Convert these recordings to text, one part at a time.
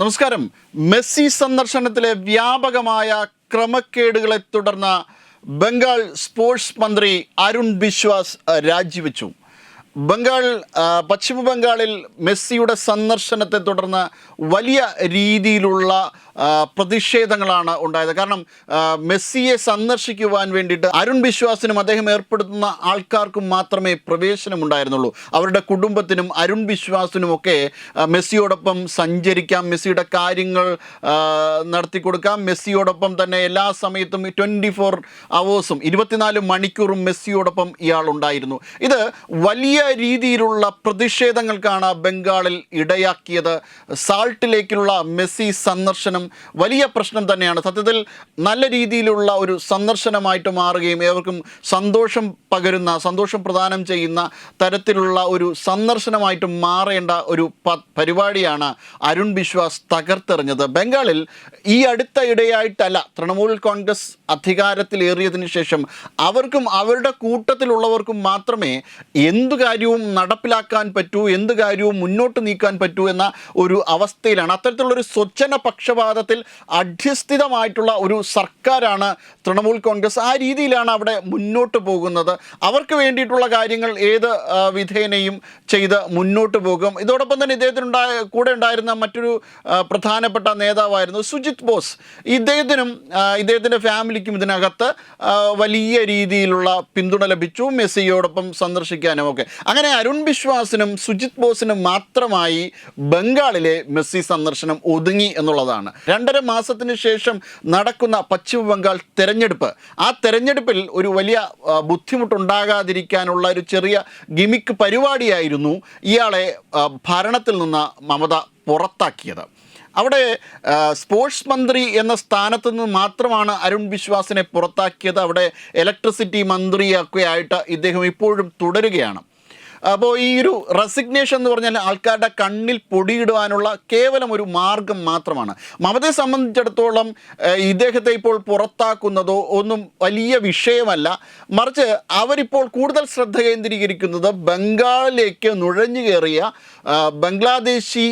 നമസ്കാരം. മെസ്സി സന്ദർശനത്തിലെ വ്യാപകമായ ക്രമക്കേടുകളെ തുടർന്ന് ബംഗാൾ സ്പോർട്സ് മന്ത്രി അരുൺ ബിശ്വാസ് രാജിവെച്ചു. ബംഗാൾ പശ്ചിമ ബംഗാളിൽ മെസ്സിയുടെ സന്ദർശനത്തെ തുടർന്ന് വലിയ രീതിയിലുള്ള പ്രതിഷേധങ്ങളാണ് ഉണ്ടായത്. കാരണം മെസ്സിയെ സന്ദർശിക്കുവാൻ വേണ്ടിയിട്ട് അരുൺ ബിശ്വാസിനും അദ്ദേഹം ഏർപ്പെടുത്തുന്ന ആൾക്കാർക്കും മാത്രമേ പ്രവേശനം ഉണ്ടായിരുന്നുള്ളൂ അവരുടെ കുടുംബത്തിനും അരുൺ ബിശ്വാസിനുമൊക്കെ മെസ്സിയോടൊപ്പം സഞ്ചരിക്കാം മെസ്സിയുടെ കാര്യങ്ങൾ നടത്തി കൊടുക്കാം. മെസ്സിയോടൊപ്പം തന്നെ എല്ലാ സമയത്തും ട്വന്റി ഫോർ അവേഴ്സും ഇരുപത്തിനാല് മണിക്കൂറും മെസ്സിയോടൊപ്പം ഇയാൾ ഉണ്ടായിരുന്നു ഇത് വലിയ രീതിയിലുള്ള പ്രതിഷേധങ്ങൾക്കാണ് ബംഗാളിൽ ഇടയാക്കിയത്. സാൾട്ടിലേക്കുള്ള മെസ്സി സന്ദർശനം വലിയ പ്രശ്നം തന്നെയാണ്. സത്യത്തിൽ നല്ല രീതിയിലുള്ള ഒരു സന്ദർശനമായിട്ട് മാറുകയും ഏവർക്കും സന്തോഷം പകരുന്ന സന്തോഷം പ്രദാനം ചെയ്യുന്ന തരത്തിലുള്ള ഒരു സന്ദർശനമായിട്ട് മാറേണ്ട ഒരു പരിപാടിയാണ് അരുൺ ബിശ്വാസ് തകർത്തെറിഞ്ഞത്. ബംഗാളിൽ ഈ അടുത്ത ഇടയായിട്ടല്ല തൃണമൂൽ കോൺഗ്രസ് അധികാരത്തിലേറിയതിന് ശേഷം അവർക്കും അവരുടെ കൂട്ടത്തിലുള്ളവർക്കും മാത്രമേ എന്തു കാര്യവും നടപ്പിലാക്കാൻ പറ്റൂ എന്ത് കാര്യവും മുന്നോട്ട് നീക്കാൻ പറ്റൂ എന്ന ഒരു അവസ്ഥയിലാണ്. അത്തരത്തിലുള്ളൊരു സ്വച്ഛന പക്ഷപാതത്തിൽ അധ്യസ്ഥിതമായിട്ടുള്ള ഒരു സർക്കാരാണ് തൃണമൂൽ കോൺഗ്രസ്. ആ രീതിയിലാണ് അവിടെ മുന്നോട്ട് പോകുന്നത്. അവർക്ക് വേണ്ടിയിട്ടുള്ള കാര്യങ്ങൾ ഏത് വിധേനയും ചെയ്ത് മുന്നോട്ട് പോകും. ഇതോടൊപ്പം തന്നെ ഇദ്ദേഹത്തിനുണ്ടായ കൂടെ ഉണ്ടായിരുന്ന മറ്റൊരു പ്രധാനപ്പെട്ട നേതാവായിരുന്നു സുജിത് ബോസ്. ഇദ്ദേഹത്തിനും ഇദ്ദേഹത്തിന്റെ ഫാമിലിക്കും ഇതിനകത്ത് വലിയ രീതിയിലുള്ള പിന്തുണ ലഭിച്ചു. മെസ്സിയോടൊപ്പം സന്ദർശിക്കാനും ഒക്കെ അങ്ങനെ അരുൺ ബിശ്വാസിനും സുജിത് ബോസിനും മാത്രമായി ബംഗാളിലെ മെസ്സി സന്ദർശനം ഒതുങ്ങി എന്നുള്ളതാണ്. രണ്ടര മാസത്തിന് ശേഷം നടക്കുന്ന പശ്ചിമ ബംഗാൾ തെരഞ്ഞെടുപ്പ്. ആ തെരഞ്ഞെടുപ്പിൽ ഒരു വലിയ ബുദ്ധിമുട്ടുണ്ടാകാതിരിക്കാനുള്ള ഒരു ചെറിയ ഗിമിക്ക് പരിപാടിയായിരുന്നു ഇയാളെ ഭരണത്തിൽ നിന്ന് മമത പുറത്താക്കിയത്. അവിടെ സ്പോർട്സ് മന്ത്രി എന്ന സ്ഥാനത്ത് നിന്ന് മാത്രമാണ് അരുൺ വിശ്വാസിനെ പുറത്താക്കിയത്. അവിടെ ഇലക്ട്രിസിറ്റി മന്ത്രിയൊക്കെ ആയിട്ട് ഇദ്ദേഹം ഇപ്പോഴും തുടരുകയാണ്. അപ്പോൾ ഈ ഒരു റെസിഗ്നേഷൻ എന്ന് പറഞ്ഞാൽ ആൾക്കാരുടെ കണ്ണിൽ പൊടിയിടുവാനുള്ള കേവലം ഒരു മാർഗം മാത്രമാണ്. മമതയെ സംബന്ധിച്ചിടത്തോളം ഇദ്ദേഹത്തെ ഇപ്പോൾ പുറത്താക്കുന്നതോ ഒന്നും വലിയ വിഷയമല്ല. മറിച്ച് അവരിപ്പോൾ കൂടുതൽ ശ്രദ്ധ കേന്ദ്രീകരിക്കുന്നത് ബംഗാളിലേക്ക് നുഴഞ്ഞു കയറിയ ബംഗ്ലാദേശി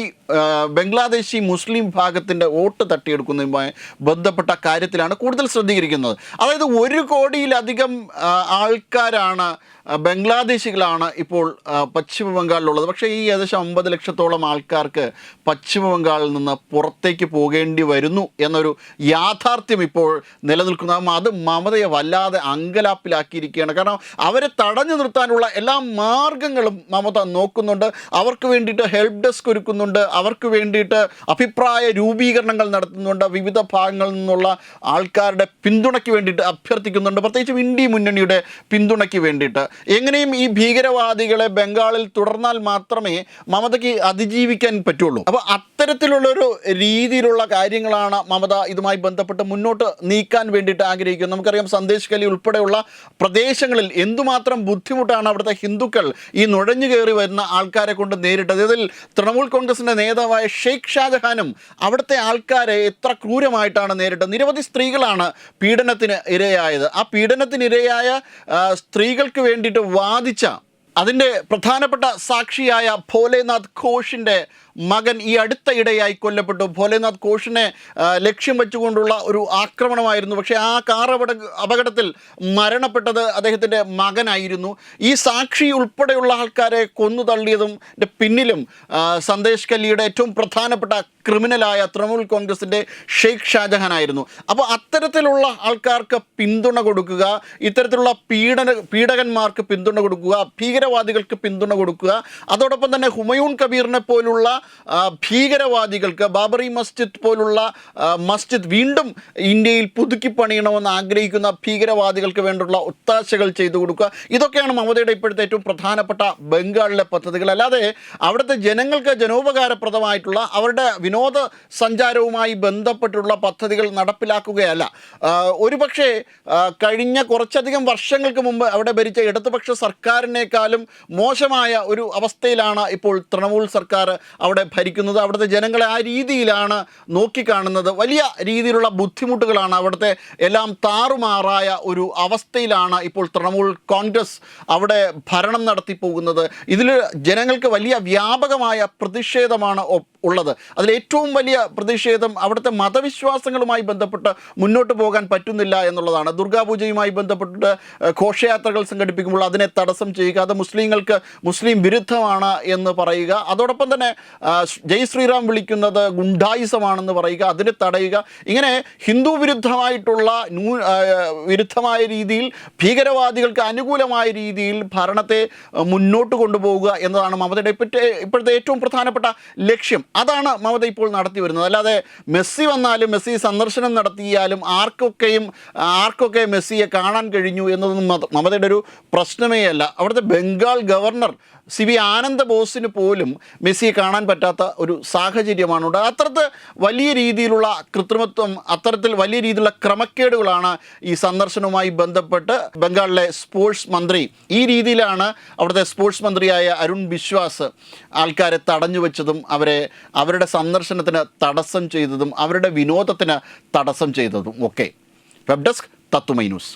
ബംഗ്ലാദേശി മുസ്ലിം ഭാഗത്തിന്റെ വോട്ട് തട്ടിയെടുക്കുന്നതുമായി ബന്ധപ്പെട്ട കാര്യത്തിലാണ് കൂടുതൽ ശ്രദ്ധീകരിക്കുന്നത്. അതായത് ഒരു കോടിയിലധികം ആൾക്കാരാണ് ബംഗ്ലാദേശികളാണ് ഇപ്പോൾ പശ്ചിമ ബംഗാളിലുള്ളത്. പക്ഷേ ഈ ഏകദേശം അമ്പത് ലക്ഷത്തോളം ആൾക്കാർക്ക് പശ്ചിമ ബംഗാളിൽ നിന്ന് പുറത്തേക്ക് പോകേണ്ടി വരുന്നു എന്നൊരു യാഥാർത്ഥ്യം ഇപ്പോൾ നിലനിൽക്കുന്നു. അത് മമതയെ വല്ലാതെ അങ്കലാപ്പിലാക്കിയിരിക്കുകയാണ്. കാരണം അവരെ തടഞ്ഞു നിർത്താനുള്ള എല്ലാ മാർഗങ്ങളും മമത നോക്കുന്നുണ്ട്. അവർക്ക് വേണ്ടിയിട്ട് ഹെൽപ്പ് ഡെസ്ക് ഒരുക്കുന്നുണ്ട്. അവർക്ക് വേണ്ടിയിട്ട് അഭിപ്രായ രൂപീകരണങ്ങൾ നടത്തുന്നുണ്ട്. വിവിധ ഭാഗങ്ങളിൽ നിന്നുള്ള ആൾക്കാരുടെ പിന്തുണയ്ക്ക് വേണ്ടിയിട്ട് അഭ്യർത്ഥിക്കുന്നുണ്ട്. പ്രത്യേകിച്ചും ഇന്ത്യ മുന്നണിയുടെ പിന്തുണയ്ക്ക് വേണ്ടിയിട്ട്. എങ്ങനെയും ഈ ഭീകരവാദികളെ ബംഗാളിൽ തുടർന്നാൽ മാത്രമേ മമതയ്ക്ക് അതിജീവിക്കാൻ പറ്റുള്ളൂ. അപ്പോൾ അത്തരത്തിലുള്ളൊരു രീതിയിലുള്ള കാര്യങ്ങളാണ് മമത ഇതുമായി ബന്ധപ്പെട്ട് മുന്നോട്ട് നീക്കാൻ വേണ്ടിയിട്ട് ആഗ്രഹിക്കുന്നത്. നമുക്കറിയാം സന്ദേശ് കലി ഉൾപ്പെടെയുള്ള പ്രദേശങ്ങളിൽ എന്തുമാത്രം ബുദ്ധിമുട്ടാണ് അവിടുത്തെ ഹിന്ദുക്കൾ ഈ നുഴഞ്ഞു കയറി വരുന്ന ആൾക്കാരെ കൊണ്ട് നേരിട്ടത്. ഇതിൽ തൃണമൂൽ കോൺഗ്രസിന്റെ നേതാവായ ഷെയ്ഖ് ഷാജഹാനും അവിടുത്തെ ആൾക്കാരെ എത്ര ക്രൂരമായിട്ടാണ് നേരിട്ടത്. നിരവധി സ്ത്രീകളാണ് പീഡനത്തിന് ഇരയായത്. ആ പീഡനത്തിനിരയായ സ്ത്രീകൾക്ക് വേണ്ടിയിട്ട് വാദിച്ച അതിന്റെ പ്രധാനപ്പെട്ട സാക്ഷിയായ ഭോലേനാഥ് ഘോഷിന്റെ മകൻ ഈ അടുത്ത ഇടയായി കൊല്ലപ്പെട്ടു. ഭോലേനാഥ് ഘോഷിനെ ലക്ഷ്യം വെച്ചുകൊണ്ടുള്ള ഒരു ആക്രമണമായിരുന്നു. പക്ഷേ ആ കാർ അപകട അപകടത്തിൽ മരണപ്പെട്ടത് അദ്ദേഹത്തിന്റെ മകനായിരുന്നു. ഈ സാക്ഷി ഉൾപ്പെടെയുള്ള ആൾക്കാരെ കൊന്നു തള്ളിയതും പിന്നിലും സന്ദേശ് കല്ലിയുടെ ഏറ്റവും പ്രധാനപ്പെട്ട ക്രിമിനലായ തൃണമൂൽ കോൺഗ്രസിന്റെ ഷെയ്ഖ് ഷാജഹാനായിരുന്നു. അപ്പോൾ അത്തരത്തിലുള്ള ആൾക്കാർക്ക് പിന്തുണ കൊടുക്കുക ഇത്തരത്തിലുള്ള പീഡന പീഡകന്മാർക്ക് പിന്തുണ കൊടുക്കുക ഭീകരവാദികൾക്ക് പിന്തുണ കൊടുക്കുക അതോടൊപ്പം തന്നെ ഹുമയൂൺ കബീറിനെ പോലുള്ള ഭീകരവാദികൾക്ക് ബാബറി മസ്ജിദ് പോലുള്ള മസ്ജിദ് വീണ്ടും ഇന്ത്യയിൽ പുതുക്കി പണിയണമെന്ന് ആഗ്രഹിക്കുന്ന ഭീകരവാദികൾക്ക് വേണ്ടിയുള്ള ഒത്താശകൾ ചെയ്തു കൊടുക്കുക. ഇതൊക്കെയാണ് മമതയുടെ ഇപ്പോഴത്തെ ഏറ്റവും പ്രധാനപ്പെട്ട ബംഗാളിലെ പദ്ധതികൾ. അല്ലാതെ അവിടുത്തെ ജനങ്ങൾക്ക് ജനോപകാരപ്രദമായിട്ടുള്ള അവരുടെ വിനോദ സഞ്ചാരവുമായി ബന്ധപ്പെട്ടുള്ള പദ്ധതികൾ നടപ്പിലാക്കുകയല്ല. ഒരുപക്ഷെ കഴിഞ്ഞ കുറച്ചധികം വർഷങ്ങൾക്ക് മുമ്പ് അവിടെ ഭരിച്ച ഇടതുപക്ഷ സർക്കാരിനേക്കാളും മോശമായ ഒരു അവസ്ഥയിലാണ് ഇപ്പോൾ തൃണമൂൽ സർക്കാർ അവിടെ അവിടെ ഭരിക്കുന്നത് അവിടുത്തെ ജനങ്ങളെ ആ രീതിയിലാണ് നോക്കിക്കാണുന്നത്. വലിയ രീതിയിലുള്ള ബുദ്ധിമുട്ടുകളാണ് അവിടുത്തെ എല്ലാം താറുമാറായ ഒരു അവസ്ഥയിലാണ് ഇപ്പോൾ തൃണമൂൽ കോൺഗ്രസ് അവിടെ ഭരണം നടത്തി പോകുന്നത് ഇതിൽ ജനങ്ങൾക്ക് വലിയ വ്യാപകമായ പ്രതിഷേധമാണ് ഉള്ളത്. അതിൽ ഏറ്റവും വലിയ പ്രതിഷേധം അവിടുത്തെ മതവിശ്വാസങ്ങളുമായി ബന്ധപ്പെട്ട് മുന്നോട്ട് പോകാൻ പറ്റുന്നില്ല എന്നുള്ളതാണ്. ദുർഗാപൂജയുമായി ബന്ധപ്പെട്ട് ഘോഷയാത്രകൾ സംഘടിപ്പിക്കുമ്പോൾ അതിനെ തടസ്സം ചെയ്യുക അത് മുസ്ലിങ്ങൾക്ക് മുസ്ലിം വിരുദ്ധമാണ് എന്ന് പറയുക. അതോടൊപ്പം തന്നെ ജയ് ശ്രീറാം വിളിക്കുന്നത് ഗുണ്ടായുസമാണെന്ന് പറയുക അതിനെ തടയുക. ഇങ്ങനെ ഹിന്ദു വിരുദ്ധമായിട്ടുള്ള ന്യൂ വിരുദ്ധമായ രീതിയിൽ ഭീകരവാദികൾക്ക് അനുകൂലമായ രീതിയിൽ ഭരണത്തെ മുന്നോട്ട് കൊണ്ടുപോകുക എന്നതാണ് മമതയുടെ ഇപ്പോഴത്തെ ഇപ്പോഴത്തെ ഏറ്റവും പ്രധാനപ്പെട്ട ലക്ഷ്യം. അതാണ് മമത ഇപ്പോൾ നടത്തി വരുന്നത്. അല്ലാതെ മെസ്സി വന്നാലും മെസ്സി സന്ദർശനം നടത്തിയാലും ആർക്കൊക്കെയും ആർക്കൊക്കെ മെസ്സിയെ കാണാൻ കഴിഞ്ഞു എന്നതൊന്നും മത- മമതയുടെ ഒരു പ്രശ്നമേ അല്ല. അവിടുത്തെ ബംഗാൾ ഗവർണർ സി വി ആനന്ദ ബോസിന് പോലും മെസ്സിയെ കാണാൻ പറ്റാത്ത ഒരു സാഹചര്യമാണ് ഉണ്ടായത് അത്തരത്തിൽ വലിയ രീതിയിലുള്ള കൃത്രിമത്വം അത്തരത്തിൽ വലിയ രീതിയിലുള്ള ക്രമക്കേടുകളാണ് ഈ സന്ദർശനവുമായി ബന്ധപ്പെട്ട് ബംഗാളിലെ സ്പോർട്സ് മന്ത്രി ഈ രീതിയിലാണ് അവിടുത്തെ സ്പോർട്സ് മന്ത്രിയായ അരുൺ ബിശ്വാസ് ആൾക്കാരെ തടഞ്ഞു വെച്ചതും അവരെ അവരുടെ സന്ദർശനത്തിന് തടസ്സം ചെയ്തതും അവരുടെ വിനോദത്തിന് തടസ്സം ചെയ്തതും ഒക്കെ. വെബ് ഡെസ്ക് തത്തുമൈ ന്യൂസ്.